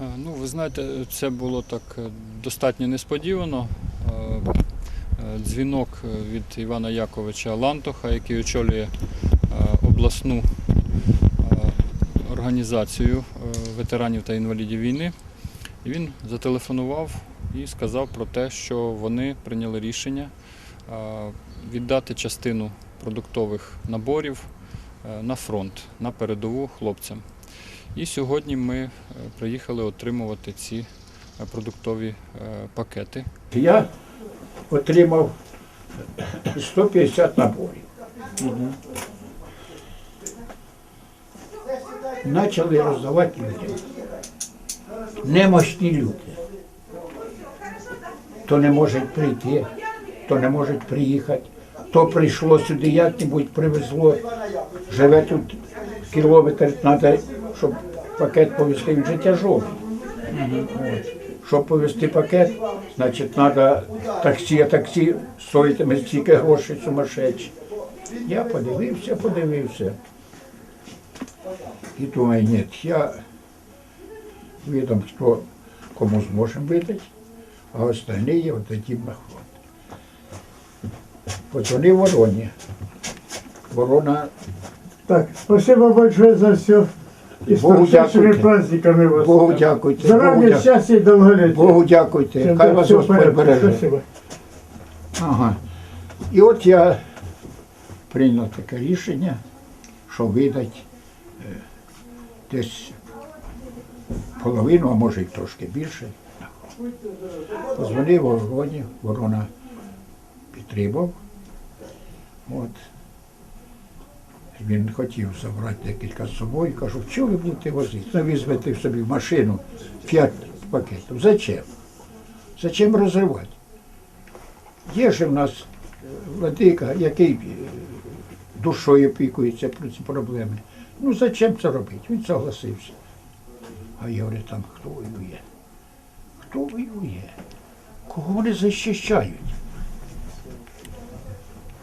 Е, Ну, ви знаєте, це було так е, достатньо несподівано. Е, Дзвінок від Івана Яковича Лантоха, який очолює обласну організацію ветеранів та інвалідів війни. Він зателефонував і сказав про те, що вони прийняли рішення віддати частину продуктових наборів на фронт, на передову хлопцям. І сьогодні ми е, приїхали отримувати ці е, продуктові е, пакети. Я отримав 150 наборів. Почали роздавати людям. Немощні люди. То не можуть прийти, то не можуть приїхати, то прийшло сюди як-небудь, привезло, живе тут кілометр, треба, щоб пакет повезти, він же тяжовий. Щоб повезти пакет, значить, треба таксі, а таксі стоїтиме стільки грошей сумасшедші. Я подивився, подивився. І думаю, ні, я видам, хто кому зможемо видати, а остальні віддадим на фронт. Вороні. Ворона Так, спасибо большое за все. С Богу дякуйте. праздниками вас. Богу дякуйте. Богу, Здоровья, дя... счастья и долголетия. Богу дякуйте. Всем Хай вас всё Господь береже. Спасибо. Ага. І от я прийняв таке рішення, що видать е, десь половину, а може й трошки більше. Позвонив Вороні, ворона підтримав. От. Він хотів забрати декілька з собою, кажу, що ви будете возити? Ну, візьмете собі в машину п'ять пакетів. Зачем? Зачем розривати? Є ж в нас е, владика, який е, душою опікується про ці проблеми. Ну зачем це робити? Він согласився. А я говорю, там хто воює? Хто воює? Кого вони захищають?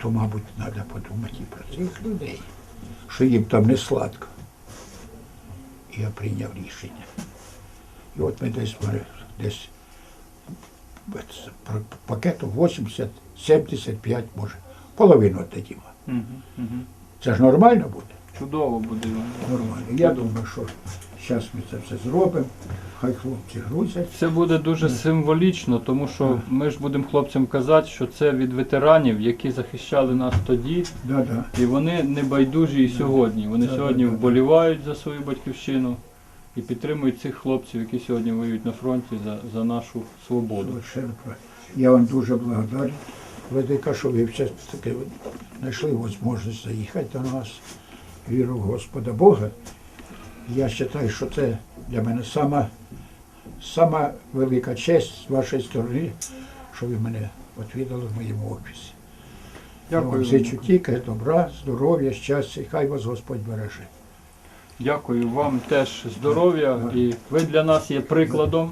То, мабуть, треба подумати і про цих людей, що їм там не сладко. Я прийняв рішення. І от ми десь, десь пакету 80, 75, може, половину віддадімо. Це ж нормально буде? Чудово буде. Нормально. Я думаю, що зараз ми це все зробимо. Хай хлопці грузять. Це буде дуже символічно, тому що ми ж будемо хлопцям казати, що це від ветеранів, які захищали нас тоді, Да-да. і вони не байдужі і сьогодні. Вони Да, сьогодні да, да. вболівають за свою батьківщину і підтримують цих хлопців, які сьогодні воюють на фронті за, за нашу свободу. Совершенно правильно. Я вам дуже благодарен. Владика, що ви все таки знайшли можливість заїхати до нас. Віру в Господа Бога. Я вважаю, що це для мене сама, сама велика честь з вашої сторони, що ви мене відвідали в моєму офісі. Дякую. зичу тільки добра, здоров'я, щастя, і хай вас Господь береже. Дякую вам теж здоров'я. І ви для нас є прикладом,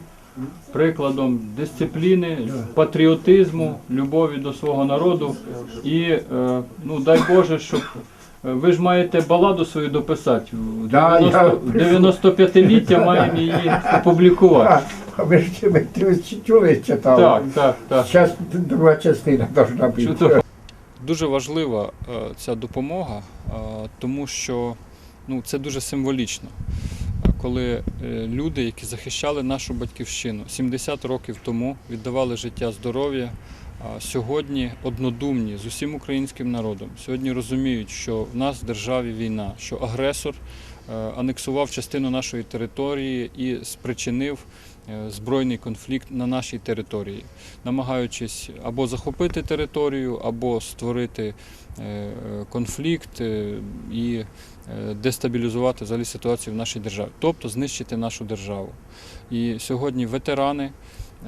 прикладом дисципліни, патріотизму, любові до свого народу. І е, ну дай Боже, щоб ви ж маєте баладу свою дописати. Да, 90 95-ліття маємо її опублікувати. А ви ж чули, читали? Так, так, так. Зараз друга частина повинна бути. Чудово. Дуже важлива е, ця допомога, е, тому що ну, це дуже символічно. Коли е, люди, які захищали нашу батьківщину 70 років тому, віддавали життя, здоров'я, сьогодні однодумні з усім українським народом. Сьогодні розуміють, що в нас в державі війна, що агресор анексував частину нашої території і спричинив е, збройний конфлікт на нашій території намагаючись або захопити територію, або створити е, е, конфлікт е, і е, дестабілізувати взагалі ситуацію в нашій державі, тобто знищити нашу державу. І сьогодні ветерани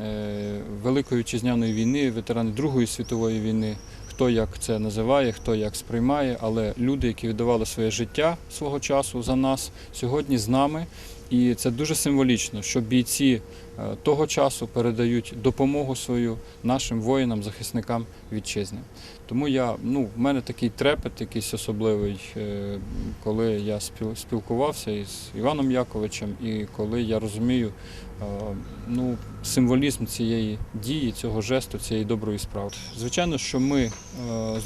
е, Великої вітчизняної війни, ветерани Другої світової війни, хто як це називає, хто як сприймає, але люди, які віддавали своє життя свого часу за нас, сьогодні з нами І це дуже символічно, що бійці е, того часу передають допомогу свою нашим воїнам, захисникам вітчизни. Тому я, ну, в мене такий трепет якийсь особливий, е, коли я спіл- спілкувався із Іваном Яковичем, і коли я розумію е, ну, символізм цієї дії, цього жесту, цієї доброї справи. Звичайно, що ми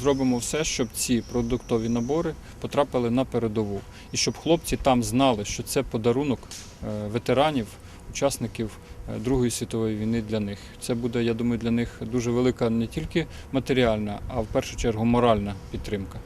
зробимо все, щоб ці продуктові набори потрапили на передову, і щоб хлопці там знали, що це подарунок ветеранів, учасників е, Другої світової війни для них. Це буде, я думаю, для них дуже велика не тільки матеріальна, а в першу чергу моральна підтримка.